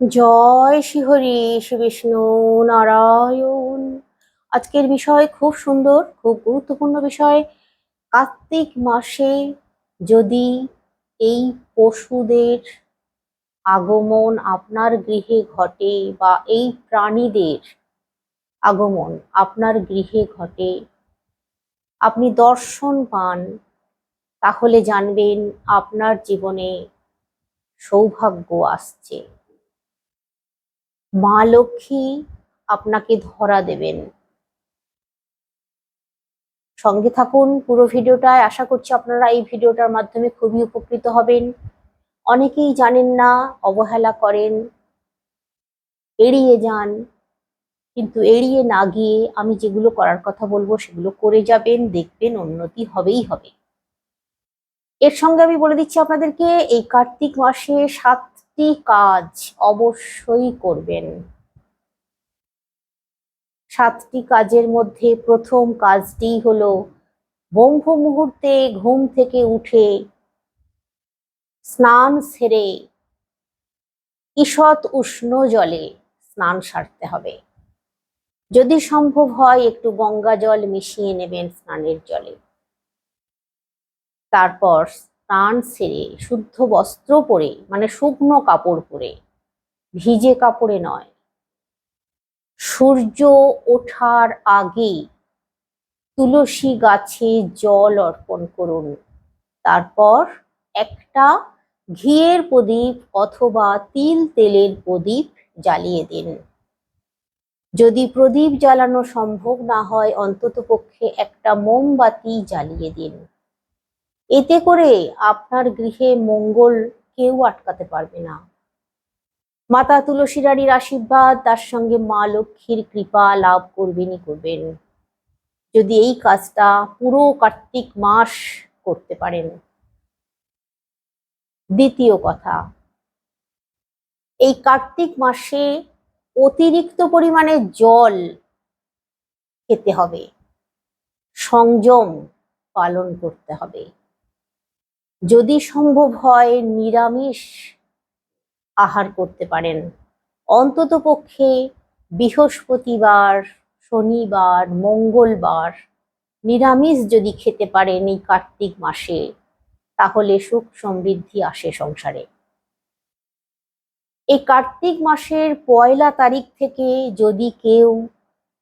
জয় শ্রীহরি শ্রী বিষ্ণু নারায়ণ। আজকের বিষয় খুব সুন্দর, খুব গুরুত্বপূর্ণ বিষয়। কার্তিক মাসে যদি এই পশুদের আগমন আপনার গৃহে ঘটে বা এই প্রাণীদের আগমন আপনার গৃহে ঘটে, আপনি দর্শন পান, তাহলে জানবেন আপনার জীবনে সৌভাগ্য আসছে। মা লক্ষ্মী আপনাকে ধরা দেবেন। সঙ্গে থাকুন, পুরো ভিডিওটায়। আশা করছি আপনারা এই ভিডিওটার মাধ্যমে খুবই উপকৃত হবেন। অনেকেই জানেন না, অবহেলা করেন, এড়িয়ে যান। কিন্তু এড়িয়ে না গিয়ে আমি যেগুলো করার কথা বলব, সেগুলো করে যাবেন, দেখবেন উন্নতি হবেই হবে। এর সঙ্গে আমি বলে দিচ্ছি আপনাদেরকে, এই কার্তিক মাসে সাতটি কাজ অবশ্যই করবেন। সাতটি কাজের মধ্যে প্রথম কাজটি হলো ব্রহ্ম মুহূর্তে ঘুম থেকে উঠে স্নান সেরে ঈষৎ উষ্ণ জলে স্নান সারতে হবে। যদি সম্ভব হয় একটু গঙ্গা জল মিশিয়ে নেবেন স্নানের জলে। তারপর স্নান সেরে শুদ্ধ বস্ত্র পরে মানে শুকনো কাপড় পরে, ভিজে কাপড়ে নয়। সূর্য ওঠার আগে তুলসী গাছে জল অর্পণ করুন। তারপর একটা ঘিয়ের প্রদীপ অথবা তিল তেলের প্রদীপ জ্বালিয়ে দিন। যদি প্রদীপ জ্বালানো সম্ভব না হয় অন্তত পক্ষে একটা মোমবাতি জ্বালিয়ে দিন। এতে করে আপনার গৃহে মঙ্গল কেউ আটকাতে পারবে না। মাতা তুলসী রানীর আশীর্বাদ, তার সঙ্গে মা লক্ষ্মীর কৃপা লাভ করবেনই করবেন। যদি এই কাজটা পুরো কার্তিক মাস করতে পারেন। দ্বিতীয় কথা, এই কার্তিক মাসে অতিরিক্ত পরিমাণে জল খেতে হবে। সংযম পালন করতে হবে। যদি সম্ভব হয় নিরামিষ আহার করতে পারেন। অন্তত পক্ষে বৃহস্পতিবার, শনিবার, মঙ্গলবার নিরামিষ যদি খেতে পারেন এই কার্তিক মাসে, তাহলে সুখ সমৃদ্ধি আসে সংসারে। এই কার্তিক মাসের পয়লা তারিখ থেকে যদি কেউ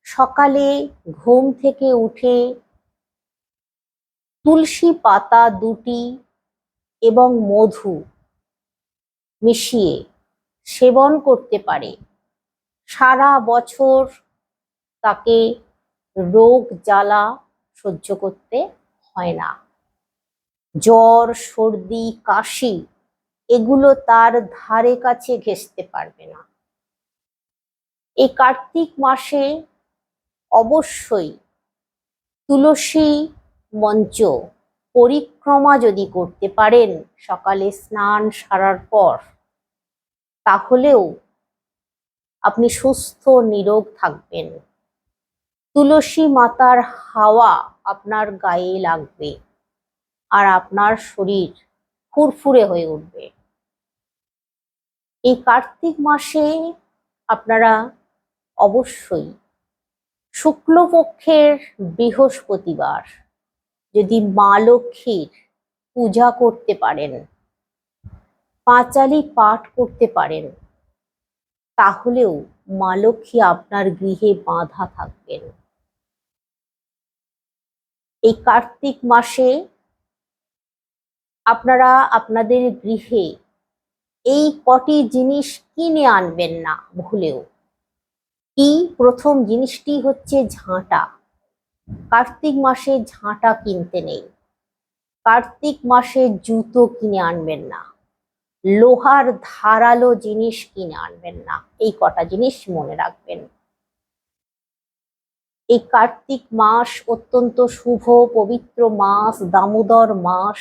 সকালে ঘুম থেকে উঠে তুলসী পাতা দুটি এবং মধু মিশিয়ে সেবন করতে পারে। সারা বছর তাকে রোগ জ্বালা সহ্য করতে হয় না। জ্বর, সর্দি, কাশি এগুলো তার ধারে কাছে ঘেঁষতে পারবে না। এই কার্তিক মাসে অবশ্যই তুলসী মঞ্চ পরিক্রমা যদি করতে পারেন, সকালে স্নান সারার পর, তাহলেও আপনি সুস্থ, নিরোগ থাকবেন। তুলসী মাতার হাওয়া আপনার গায়ে লাগবে আর আপনার শরীর ফুরফুরে হয়ে উঠবে। এই কার্তিক মাসে আপনারা অবশ্যই শুক্লপক্ষের বৃহস্পতিবার যদি মা লক্ষ্মীর পূজা করতে পারেন, পাঁচালি পাঠ করতে পারেন, তাহলেও মা লক্ষ্মী আপনার গৃহে বাঁধা থাকবেন। এই কার্তিক মাসে আপনারা আপনাদের গৃহে এই কটি জিনিস কিনে আনবেন না, ভুলেও। কি প্রথম জিনিসটি হচ্ছে ঝাঁটা। কার্তিক মাসে ঝাঁটা কিনতে নেই। কার্তিক মাসে জুতো কিনে আনবেন না। লোহার ধারালো জিনিস কিনে আনবেন না। এই কটা জিনিস মনে রাখবেন। এই কার্তিক মাস অত্যন্ত শুভ, পবিত্র মাস, দামোদর মাস।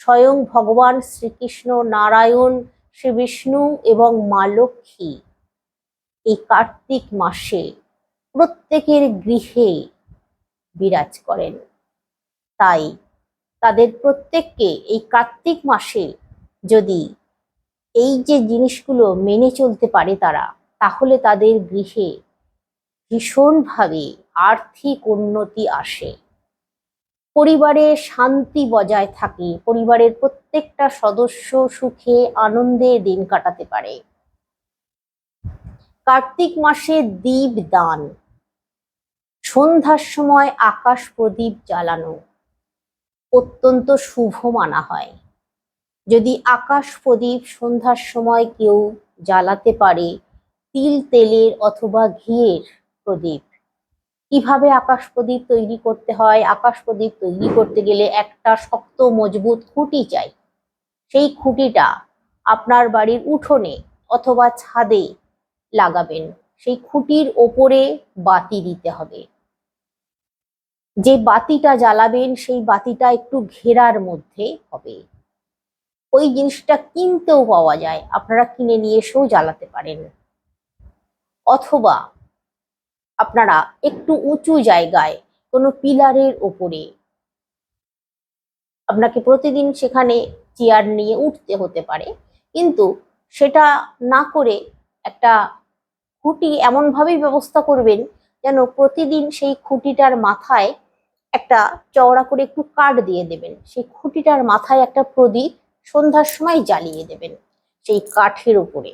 স্বয়ং ভগবান শ্রীকৃষ্ণ, নারায়ণ, শ্রী বিষ্ণু এবং মা লক্ষ্মী এই কার্তিক মাসে প্রত্যেকের গৃহে বিরাজ করেন। তাই তাদের প্রত্যেককে এই কার্তিক মাসে যদি এই যে জিনিসগুলো মেনে চলতে পারে তারা, তাহলে তাদের গৃহে ভীষণভাবে আর্থিক উন্নতি আসে। পরিবারে শান্তি বজায় থাকে, পরিবারের প্রত্যেকটা সদস্য সুখে আনন্দে দিন কাটাতে পারে। কার্তিক মাসে দীপ দান সন্ধ্যার সময় আকাশ প্রদীপ জ্বালানো। অত্যন্ত শুভ মানা হয়। যদি আকাশ প্রদীপ সন্ধ্যার সময় কেউ জ্বালাতে পারে, তিল তেলের অথবা ঘিয়ের প্রদীপ। কীভাবে আকাশ প্রদীপ তৈরি করতে হয়? আকাশ প্রদীপ তৈরি করতে গেলে একটা শক্ত, মজবুত খুঁটি চাই। সেই খুঁটিটা আপনার বাড়ির উঠোনে অথবা ছাদে লাগাবেন। সেই খুঁটির ওপরে বাতি দিতে হবে। যে বাতিটা জ্বালাবেন, সেই বাতিটা একটু ঘেরার মধ্যে হবে। ওই জিনিসটা কিনতেও পাওয়া যায়। আপনারা কিনে নিয়ে এসেও জ্বালাতে পারেন। অথবা আপনারা একটু উঁচু জায়গায় কোনো পিলারের ওপরে আপনাকে প্রতিদিন সেখানে চেয়ার নিয়ে উঠতে হতে পারে। কিন্তু সেটা না করে একটা খুঁটি এমনভাবেই ব্যবস্থা করবেন যেন প্রতিদিন সেই খুঁটিটার মাথায় একটা চওড়া করে একটু কাঠ দিয়ে দেবেন। সেই খুঁটিটার মাথায় একটা প্রদীপ সন্ধ্যার সময় জ্বালিয়ে দেবেন সেই কাঠের উপরে।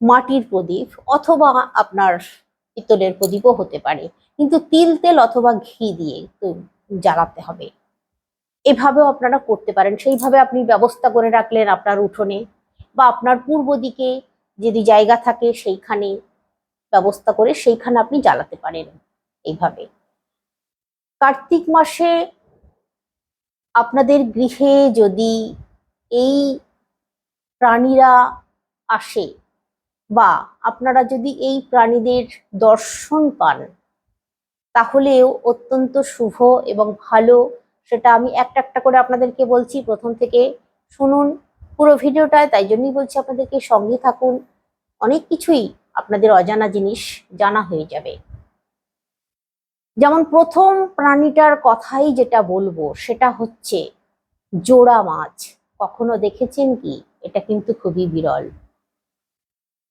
মাটির প্রদীপ অথবা আপনার পিতলের প্রদীপও হতে পারে। কিন্তু তিল, তেল অথবা ঘি দিয়ে জ্বালাতে হবে। এভাবেও আপনারা করতে পারেন। সেইভাবে আপনি ব্যবস্থা করে রাখলেন আপনার উঠোনে বা আপনার পূর্ব দিকে যদি জায়গা থাকে সেইখানে ব্যবস্থা করে সেইখানে আপনি জ্বালাতে পারেন। এইভাবে। কার্তিক মাসে আপনাদের গৃহে যদি এই প্রাণীরা আসে বা আপনারা যদি এই প্রাণীদের দর্শন পান, তাহলেও অত্যন্ত শুভ এবং ভালো। সেটা আমি একটা একটা করে আপনাদেরকে বলছি। প্রথম থেকে শুনুন পুরো ভিডিওটায় তাই জন্যই বলছি আপনাদেরকে সঙ্গে থাকুন। অনেক কিছুই আপনাদের অজানা জিনিস জানা হয়ে যাবে। যেমন প্রথম প্রাণীটার কথাই যেটা বলব, সেটা হচ্ছে জোড়া মাছ। কখনো দেখেছেন কি? এটা কিন্তু খুবই বিরল।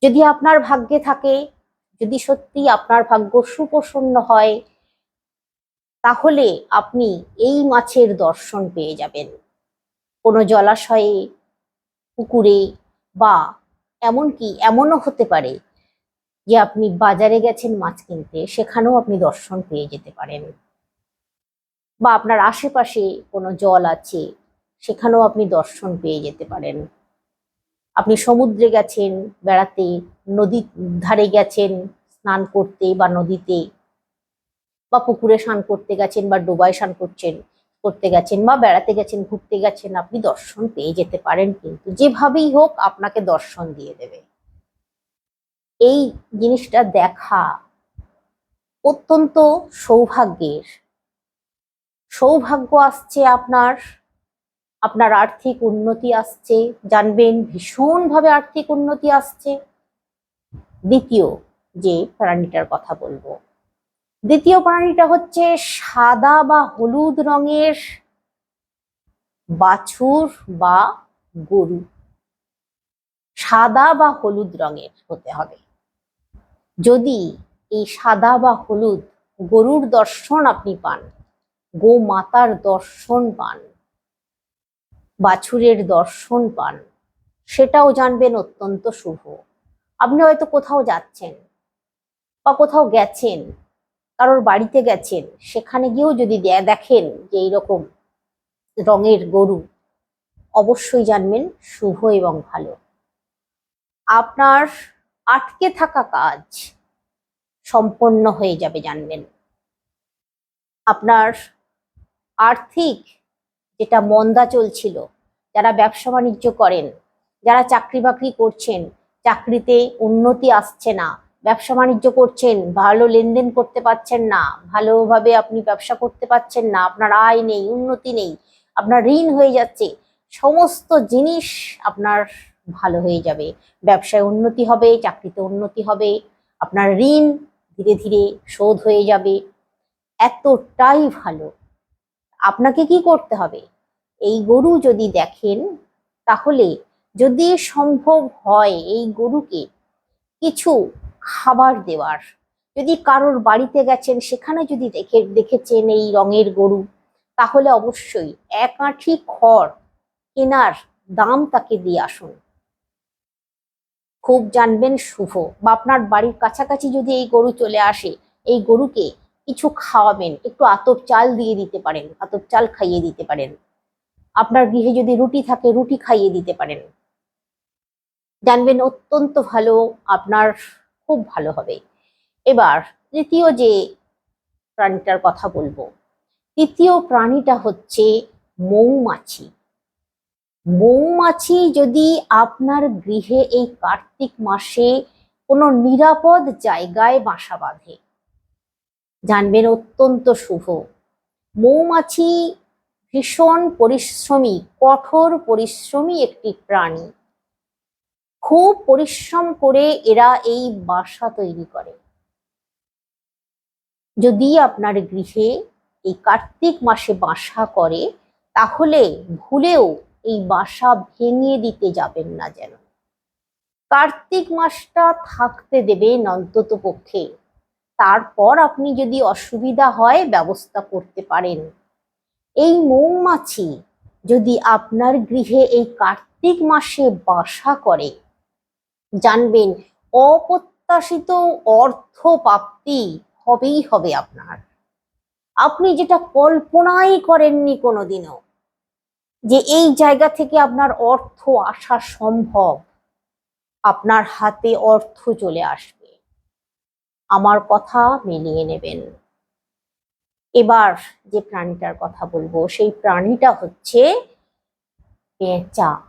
যদি আপনার ভাগ্যে থাকে, যদি সত্যি আপনার ভাগ্য সুপ্রসন্ন হয়, তাহলে আপনি এই মাছের দর্শন পেয়ে যাবেন। কোনো জলাশয়ে, পুকুরে বা এমনকি এমনও হতে পারে যে আপনি বাজারে গেছেন মাছ কিনতে, সেখানেও আপনি দর্শন পেয়ে যেতে পারেন। বা আপনার আশেপাশে কোনো জল আছে, সেখানেও আপনি দর্শন পেয়ে যেতে পারেন। আপনি সমুদ্রে গেছেন, বেড়াতে, নদীর ধারে গেছেন, স্নান করতে বা নদীতে, বা পুকুরে স্নান করতে গেছেন বা ডোবায় স্নান করছেন, করতে গেছেন বা বেড়াতে গেছেন, ঘুরতে গেছেন, আপনি দর্শন পেয়ে যেতে পারেন। কিন্তু যেভাবেই হোক, আপনাকে দর্শন দিয়ে দেবে। এই জিনিসটা দেখা অত্যন্ত সৌভাগ্যের। সৌভাগ্য আসছে আপনার আপনার আর্থিক উন্নতি আসছে, জানবেন ভীষণভাবে আর্থিক উন্নতি আসছে। দ্বিতীয় যে প্রাণীটার কথা বলব, দ্বিতীয় প্রাণীটা হচ্ছে সাদা বা হলুদ রঙের বাছুর বা গরু। সাদা বা হলুদ রঙের হতে হবে। যদি এই সাদা বা হলুদ গরুর দর্শন আপনি পান গো মাতার দর্শন পান, বাছুরের দর্শন পান, সেটাও জানবেন অত্যন্ত শুভ। আপনি হয়তো কোথাও যাচ্ছেন বা কোথাও গেছেন, কারোর বাড়িতে গেছেন, সেখানে গিয়েও যদি দেখেন যে এইরকম রঙের গরু, অবশ্যই জানবেন শুভ এবং ভালো। আপনার আটকে থাকা কাজ সম্পন্ন হয়ে যাবে, জানবেন। আপনার আর্থিক যেটা মন্দা চলছিল, যারা ব্যবসা বাণিজ্য করেন, যারা চাকরি বাকরি করছেন, চাকরিতে উন্নতি আসছে না, ব্যবসা বাণিজ্য করছেন, ভালো লেনদেন করতে পারছেন না, ভালোভাবে আপনি ব্যবসা করতে পারছেন না, আপনার আয় নেই, উন্নতি নেই, আপনার ঋণ হয়ে যাচ্ছে, সমস্ত জিনিস আপনার ভালো হয়ে যাবে, ব্যবসায় উন্নতি হবে, চাকরিতে উন্নতি হবে, আপনার ঋণ ধীরে ধীরে শোধ হয়ে যাবে। এতটাই ভালো। আপনাকে কি করতে হবে? এই গরু যদি দেখেন, তাহলে যদি সম্ভব হয় এই গরুকে কিছু খাবার দেওয়ার, যদি কারোর বাড়িতে গেছেন, সেখানে যদি দেখে, দেখেছেন এই রঙের গরু, তাহলে অবশ্যই এক আঁঠি খড় কেনার দাম তাকে দিয়ে আসুন। খুব জানবেন শুভ। বা আপনার বাড়ির কাছাকাছি যদি এই গরু চলে আসে, এই গরুকে কিছু খাওয়াবেন, একটু আতপ চাল দিয়ে দিতে পারেন, আতপ চাল খাইয়ে দিতে পারেন। আপনার গৃহে যদি রুটি থাকে, রুটি খাইয়ে দিতে পারেন। জানবেন অত্যন্ত ভালো, আপনার খুব ভালো হবে। এবার তৃতীয় যে প্রাণীটার কথা বলব, তৃতীয় প্রাণীটা হচ্ছে মৌমাছি। মৌমাছি যদি আপনার গৃহে এই কার্তিক মাসে কোনো নিরাপদ জায়গায় বাসা বাঁধে, জানবেন অত্যন্ত শুভ। মৌমাছি ভীষণ পরিশ্রমী, কঠোর পরিশ্রমী একটি প্রাণী। খুব পরিশ্রম করে এরা এই বাসা তৈরি করে। যদি আপনার গৃহে এই কার্তিক মাসে বাসা করে, তাহলে ভুলেও এই বাসা ভেঙে দিতে যাবেন না যেন। কার্তিক মাসটা থাকতে দেবেন অন্তত পক্ষে। তারপর আপনি যদি অসুবিধা হয় ব্যবস্থা করতে পারেন। এই মৌমাছি যদি আপনার গৃহে এই কার্তিক মাসে বাসা করে, জানবেন অপ্রত্যাশিত অর্থ প্রাপ্তি হবেই হবে আপনার। আপনি যেটা কল্পনাই করেননি কোনোদিনও যে এই জায়গা থেকে আপনার অর্থ আসা সম্ভব, আপনার হাতে অর্থ চলে আসবে। আমার কথা মিলিয়ে নেবেন। এবার যে প্রাণীটার কথা বলব, সেই প্রাণীটা হচ্ছে পেঁচা।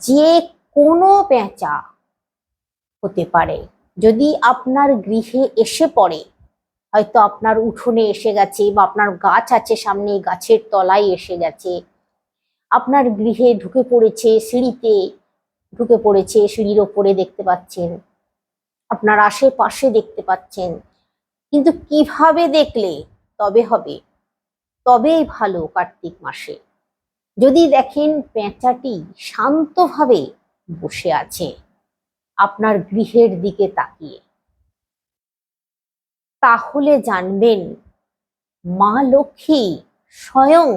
যে কোনো পেঁচা হতে পারে। যদি আপনার গৃহে এসে পড়ে, হয়তো আপনার উঠোনে এসে গেছে বা আপনার গাছ আছে সামনে, গাছের তলায় এসে গেছে আপনার গৃহে ঢুকে পড়েছে, সিঁড়িতে ঢুকে পড়েছে, সিঁড়ির ওপরে দেখতে পাচ্ছেন। আপনার আশেপাশে দেখতে পাচ্ছেন। কিন্তু কীভাবে দেখলে তবে হবে? তবেই ভালো কার্তিক মাসে। যদি দেখেন পেঁচাটি শান্তভাবে বসে আছে, আপনার গৃহের দিকে তাকিয়ে, তাহলে জানবেন মা লক্ষ্মী স্বয়ং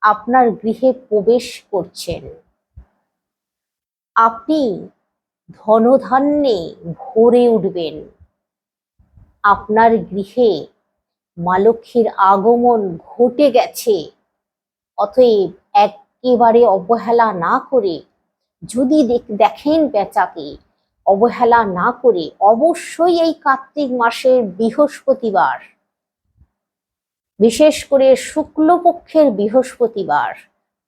আপনার গৃহে প্রবেশ করছেন। আপনি ধনধান্যে ভরে উঠবেন। আপনার গৃহে মা লক্ষ্মীর আগমন ঘটে গেছে। অতএব একেবারে অবহেলা না করে, যদি দেখ- দেখেন পেঁচাকে, অবহেলা না করে অবশ্যই এই কার্তিক মাসের বৃহস্পতিবার বিশেষ করে শুক্লপক্ষের বৃহস্পতিবার।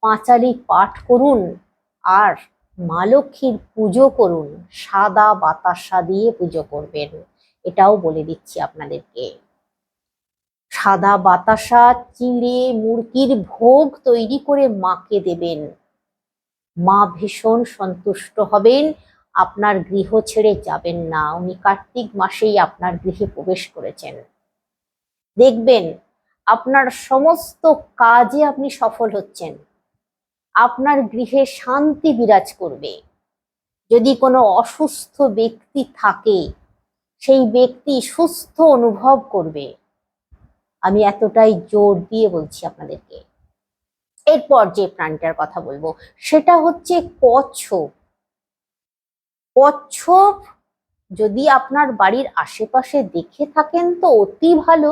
পাঁচালি পাঠ করুন আর মা লক্ষ্মীর পুজো করুন, সাদা বাতাসা দিয়ে পুজো করবেন। এটাও বলে দিচ্ছি আপনাদেরকে। সাদা বাতাসা, চিড়ে, মুরগির ভোগ তৈরি করে মাকে দেবেন। মা ভীষণ সন্তুষ্ট হবেন, আপনার গৃহ ছেড়ে যাবেন না। উনি কার্তিক মাসেই আপনার গৃহে প্রবেশ করেছেন। দেখবেন আপনার সমস্ত কাজে আপনি সফল হচ্ছেন। আপনার গৃহে শান্তি বিরাজ করবে। যদি কোনো অসুস্থ ব্যক্তি থাকে, সেই ব্যক্তি সুস্থ অনুভব করবে। আমি এতটাই জোর দিয়ে বলছি আপনাদেরকে। এরপর যে প্রাণীটার কথা বলব, সেটা হচ্ছে কচ্ছপ। কচ্ছপ যদি আপনার বাড়ির আশেপাশে দেখে থাকেন তো অতি ভালো।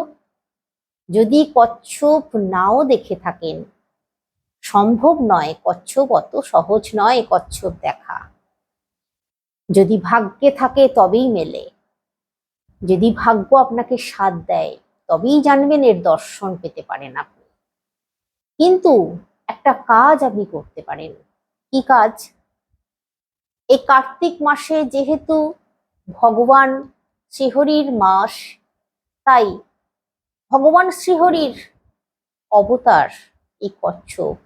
যদি কচ্ছপ নাও দেখে থাকেন, সম্ভব নয়, কচ্ছপ অত সহজ নয় কচ্ছপ দেখা। যদি ভাগ্যে থাকে তবেই মেলে। যদি ভাগ্য আপনাকে সাথ দেয়, তবেই জানবেন এর দর্শন পেতে পারেন আপনি। কিন্তু একটা কাজ আপনি করতে পারেন। কি কাজ? এই কার্তিক মাসে যেহেতু ভগবান শ্রীহরির মাস, তাই ভগবান শ্রীহরির অবতার এই কচ্ছপ।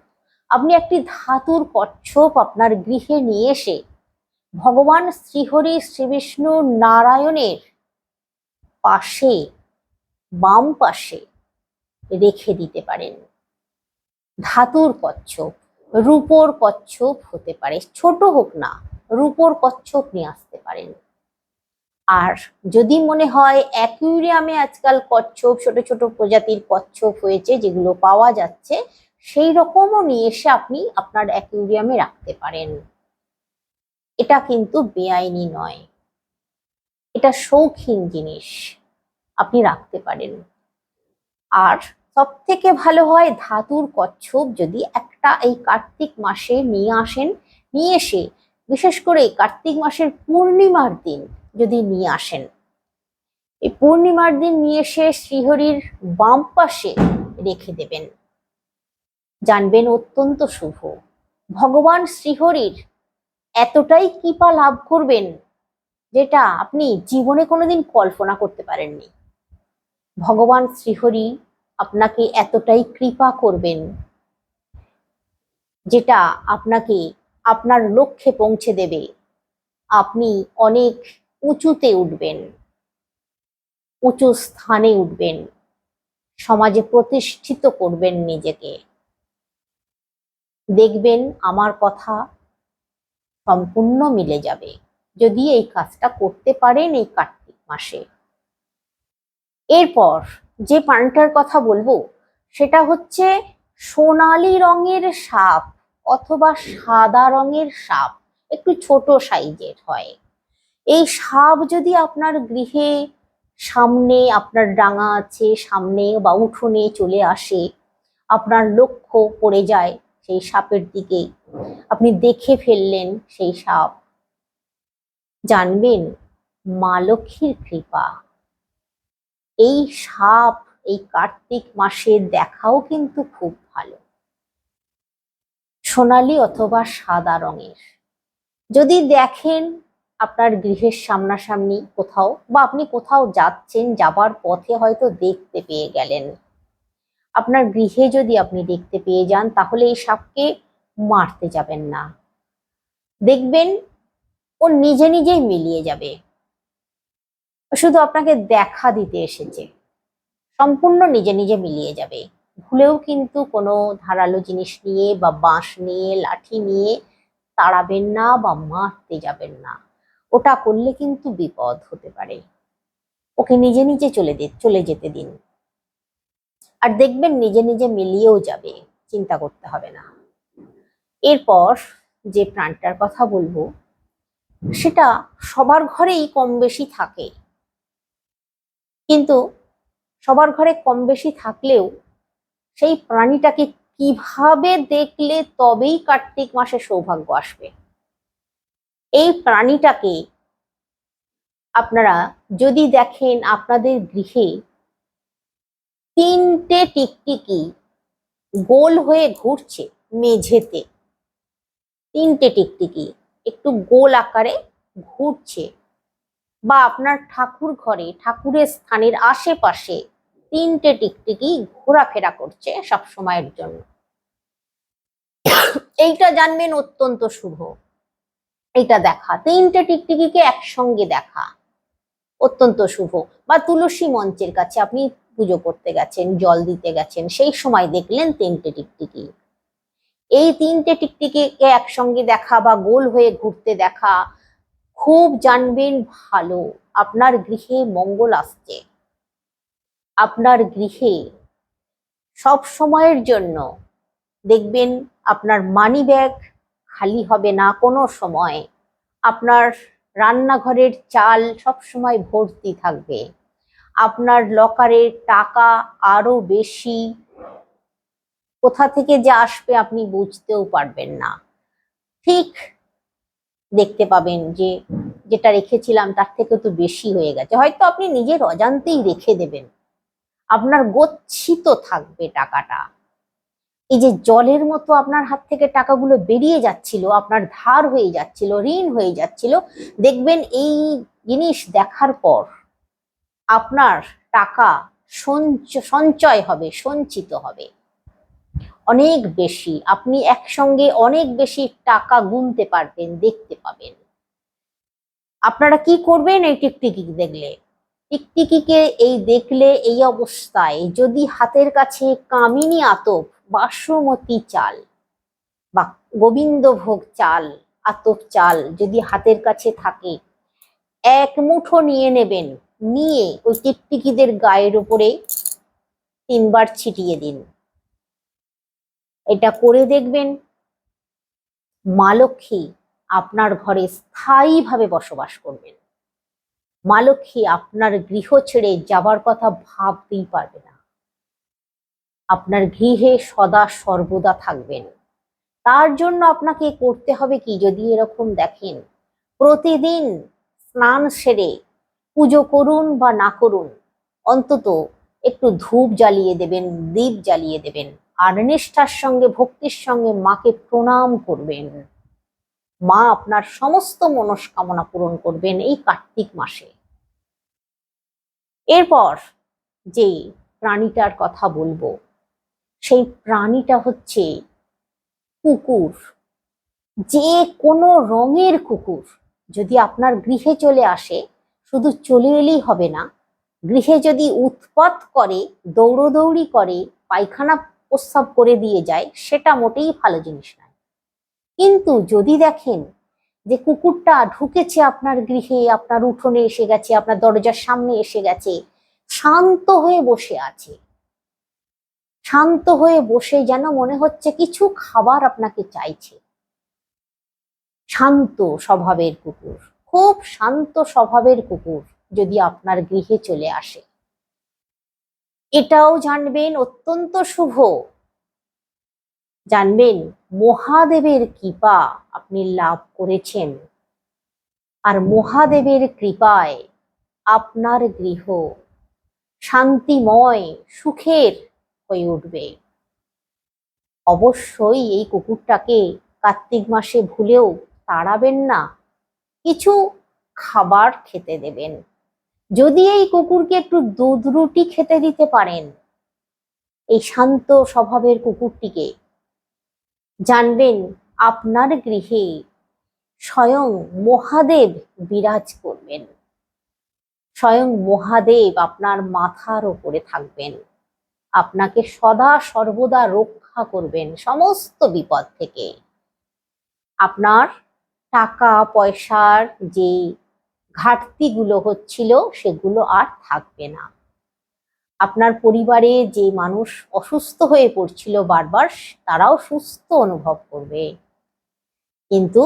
আপনি একটি ধাতুর কচ্ছপ আপনার গৃহে নিয়ে এসে ভগবান শ্রীহরি শ্রীবিষ্ণু নারায়ণের পাশে, বাম পাশে রেখে দিতে পারেন। ধাতুর কচ্ছপ, রূপোর কচ্ছপ হতে পারে। ছোট হোক না, রূপোর কচ্ছপ নিয়ে আসতে পারেন। আর যদি মনে হয় অ্যাকুইরিয়ামে আজকাল কচ্ছপ ছোট ছোট প্রজাতির কচ্ছপ হয়েছে যেগুলো পাওয়া যাচ্ছে, সেই রকমও নিয়ে এসে আপনি আপনার অ্যাকুইরিয়ামে রাখতে পারেন। এটা কিন্তু বেআইনি নয়। এটা শৌখিন জিনিস আপনি রাখতে পারেন। আর সব থেকে ভালো হয় ধাতুর কচ্ছপ যদি একটা এই কার্তিক মাসে নিয়ে আসেন, নিয়ে এসে বিশেষ করে কার্তিক মাসের পূর্ণিমার দিন যদি নিয়ে আসেন। এই পূর্ণিমার দিন নিয়ে এসে শ্রীহরির বাম পাশে রেখে দেবেন। জানবেন অত্যন্ত শুভ। ভগবান শ্রীহরির এতটাই কৃপা লাভ করবেন যেটা আপনি জীবনে কোনোদিন কল্পনা করতে পারেননি। ভগবান শ্রীহরি আপনাকে এতটাই কৃপা করবেন যেটা আপনাকে আপনার লক্ষ্যে পৌঁছে দেবে। আপনি অনেক উঁচুতে উঠবেন, উঁচু স্থানে উঠবেন, সমাজে প্রতিষ্ঠিত করবেন নিজেকে। দেখবেন আমার কথা সম্পূর্ণ মিলে যাবে। যদি এই কাজটা করতে পারেন এই কার্তিক মাসে। এরপর যে প্রাণীটার কথা বলব, সেটা হচ্ছে সোনালি রঙের সাপ অথবা সাদা রঙের সাপ, একটু ছোট সাইজের হয়। এই সাপ যদি আপনার গৃহে সামনে আপনার ডাঙা আছে, সামনে বা উঠোনে চলে আসে, আপনার লক্ষ্য পড়ে যায় সেই সাপের দিকে, আপনি দেখে ফেললেন সেই সাপ। জানবেন, মা লক্ষ্মীর কৃপা। এই সাপ এই কার্তিক মাসে দেখাও কিন্তু খুব ভালো। সোনালি অথবা সাদা রঙের। যদি দেখেন আপনার গৃহের সামনাসামনি কোথাও বা আপনি কোথাও যাচ্ছেন, যাবার পথে হয়তো দেখতে পেয়ে গেলেন। আপনার গৃহে যদি আপনি দেখতে পেয়ে যান, তাহলে এই সাপকে মারতে যাবেন না। দেখবেন ও নিজে নিজেই মিলিয়ে যাবে। শুধু আপনাকে দেখা দিতে এসেছে। সম্পূর্ণ নিজে নিজে মিলিয়ে যাবে। ভুলেও কিন্তু কোনো ধারালো জিনিস নিয়ে বা বাঁশ নিয়ে, লাঠি নিয়ে তাড়াবেন না বা মারতে যাবেন না। ওটা করলে কিন্তু বিপদ হতে পারে। ওকে নিজে নিজে চলে দে, চলে যেতে দিন। আর দেখবেন নিজে নিজে মিলিয়েও যাবে, চিন্তা করতে হবে না। এরপর যে প্রাণটার কথা বলব, সেটা সবার ঘরেই কম বেশি থাকে। কিন্তু সবার ঘরে কম বেশি থাকলেও সেই প্রাণীটাকে কীভাবে দেখলে তবেই কার্তিক মাসে সৌভাগ্য আসবে। এই প্রাণীটাকে আপনারা যদি দেখেন আপনাদের গৃহে তিনটে টিকটিকি গোল হয়ে ঘুরছে মেঝেতে। তিনটে টিকটিকি একটু গোল আকারে ঘুরছে বা আপনার ঠাকুর ঘরে, ঠাকুরের স্থানের আশেপাশে তিনটে টিকটিকি ঘোরাফেরা করছে সব সময়ের জন্য। এইটা জানবেন অত্যন্ত শুভ। এইটা দেখা। তিনটে টিকটিকিকে একসঙ্গে দেখা। অত্যন্ত শুভ। বা তুলসী মঞ্চের কাছে আপনি পুজো করতে গেছেন, জল দিতে গেছেন, সেই সময় দেখলেন তিনটে টিকটিকি। এই তিনটে টিকটিকিকে একসঙ্গে দেখা বা গোল হয়ে ঘুরতে দেখা খুব জানবেন ভালো। আপনার গৃহে মঙ্গল আসছে। আপনার গৃহে সব সময়ের জন্য দেখবেন আপনার মানি ব্যাগ খালি হবে না কোনো সময়। আপনার রান্নাঘরের চাল সব সময় ভর্তি থাকবে। আপনার লকারের টাকা আরও বেশি। কোথা থেকে যে আসবে আপনি বুঝতেও পারবেন না। ঠিক দেখতে পাবেন যে, যেটা রেখেছিলাম তার থেকে তো বেশি হয়ে গেছে। হয়তো আপনি নিজের অজান্তেই রেখে দেবেন। আপনার গচ্ছিত থাকবে টাকাটা। এই যে জলের মতো আপনার হাত থেকে টাকাগুলো বেরিয়ে যাচ্ছিল, আপনার ধার হয়ে যাচ্ছিল, ঋণ হয়ে যাচ্ছিল, দেখবেন এই জিনিস দেখার পর আপনার টাকা সঞ্চ- সঞ্চয় হবে, সঞ্চিত হবে। অনেক বেশি, আপনি একসঙ্গে অনেক বেশি টাকা গুনতে পারবেন, দেখতে পাবেন। আপনারা কি করবেন এই টিকটিকি দেখলে? টিকটিকিকে এই দেখলে এই অবস্থায়, যদি হাতের কাছে কামিনী আতপ বাসমতি চাল বা গোবিন্দভোগ চাল, আতপ চাল যদি হাতের কাছে থাকে, এক মুঠো নিয়ে নেবেন। নিয়ে ওই টিকটিকিদের গায়ের উপরে তিনবার ছিটিয়ে দিন। এটা করে দেখবেন, মা লক্ষ্মী আপনার ঘরে স্থায়ীভাবে বসবাস করবেন। মা লক্ষ্মী আপনার গৃহ ছেড়ে যাবার কথা ভাবতেই পারবে না। আপনার গৃহে সদা সর্বদা থাকবেন। তার জন্য আপনাকে করতে হবে কি? যদি এরকম দেখেন, প্রতিদিন স্নান সেরে পুজো করুন বা না করুন, অন্তত একটু ধূপ জ্বালিয়ে দেবেন, দীপ জ্বালিয়ে দেবেন। আর নিষ্ঠার সঙ্গে, ভক্তির সঙ্গে মাকে প্রণাম করবেন। মা আপনার সমস্ত মনস্কামনা পূরণ করবেন এই কার্তিক মাসে। এরপর যে প্রাণীটার কথা বলব সেই প্রাণীটা হচ্ছে কুকুর। যে কোনো রঙের কুকুর যদি আপনার গৃহে চলে আসে, শুধু চলে এলেই হবে না। গৃহে যদি উৎপাত করে, দৌড়দৌড়ি করে, পায়খানা প্রস্রাব করে দিয়ে যায়, সেটা মোটেই ভালো জিনিস নয়। কিন্তু যদি দেখেন যে কুকুরটা ঢুকেছে আপনার গৃহে, আপনার উঠোনে এসে গেছে, আপনার দরজার সামনে এসে গেছে, শান্ত হয়ে বসে আছে শান্ত হয়ে বসে যেন মনে হচ্ছে কিছু খাবার আপনাকে চাইছে। শান্ত স্বভাবের কুকুর, খুব শান্ত স্বভাবের কুকুর যদি আপনার গৃহে চলে আসে। এটাও জানবেন অত্যন্ত শুভ। জানবেন মহাদেবের কৃপা আপনি লাভ করেছেন। আর মহাদেবের কৃপায় আপনার গৃহ শান্তিময়, সুখের হয়ে উঠবে। অবশ্যই এই কুকুরটাকে কার্তিক মাসে ভুলেও তাড়াবেন না। কিছু খাবার খেতে দেবেন। যদি এই কুকুরকে একটু দুধ রুটি খেতে দিতে পারেন, এই শান্ত স্বভাবের কুকুরটিকে, জানবেন আপনার গৃহে স্বয়ং মহাদেব বিরাজ করবেন। স্বয়ং মহাদেব আপনার মাথার ওপরে থাকবেন। আপনাকে সদা সর্বদা রক্ষা করবেন সমস্ত বিপদ থেকে। আপনার টাকা, পয়সার যে ঘাটতিগুলো হচ্ছিল, সেগুলো আর থাকবে না। আপনার পরিবারে যে মানুষ অসুস্থ হয়ে পড়ছিল বারবার, তারাও সুস্থ অনুভব করবে। কিন্তু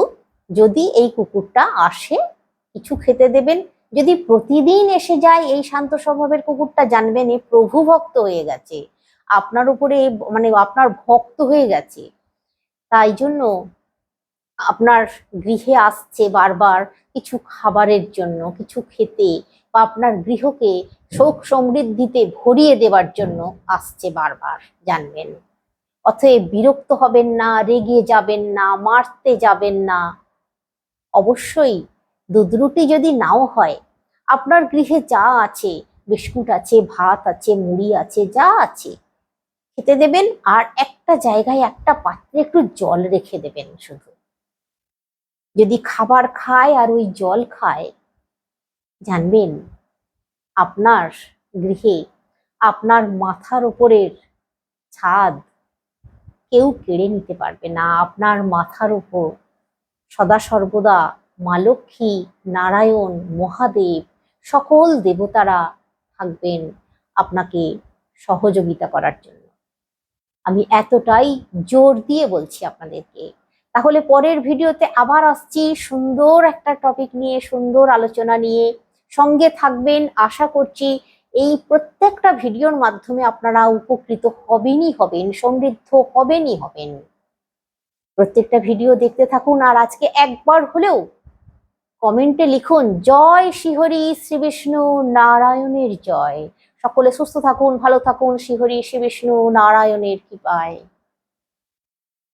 যদি এই কুকুরটা আসে, কিছু খেতে দেবেন যদি প্রতিদিন এসে যায় এই শান্ত স্বভাবের কুকুরটা জানবেন এ প্রভু ভক্ত হয়ে গেছে। আপনার উপরে মানে আপনার ভক্ত হয়ে গেছে। তাই জন্য আপনার গৃহে আসছে বারবার কিছু খাবারের জন্য, কিছু খেতে বা আপনার গৃহকে শোক সমৃদ্ধিতে ভরিয়ে দেওয়ার জন্য আসছে বারবার, জানবেন। অতএব বিরক্ত হবেন না, রেগে যাবেন না, মারতে যাবেন না। অবশ্যই দুধ রুটি যদি নাও হয়, আপনার গৃহে যা আছে, বিস্কুট আছে, ভাত আছে, মুড়ি আছে, যা আছে, খেতে দেবেন আর একটা জায়গায় একটা পাত্রে একটু জল রেখে দেবেন শুধু। যদি খাবার খায় আর ওই জল খায়, জানবেন আপনার গৃহে, আপনার মাথার উপরের ছাদ কেউ কেড়ে নিতে পারবে না। আপনার মাথার উপর সদা সর্বদা মা লক্ষ্মী, নারায়ণ, মহাদেব, সকল দেবতারা থাকবেন আপনাকে সহযোগিতা করার জন্য। আমি এতটাই জোর দিয়ে বলছি আপনাদেরকে। তাহলে পরের ভিডিওতে আবার আসছি সুন্দর একটা টপিক নিয়ে, সুন্দর আলোচনা নিয়ে। সঙ্গে থাকবেন, আশা করছি এই প্রত্যেকটা ভিডিওর মাধ্যমে আপনারা উপকৃত হবেনই হবেন, সমৃদ্ধ হবেনই হবেন। প্রত্যেকটা ভিডিও দেখতে থাকুন আর আজকে একবার হলেও কমেন্টে লিখুন, জয় শ্রীহরি শ্রী বিষ্ণু নারায়ণের জয়। সকলে সুস্থ থাকুন, ভালো থাকুন শ্রীহরি শ্রী বিষ্ণু নারায়ণের কৃপায়।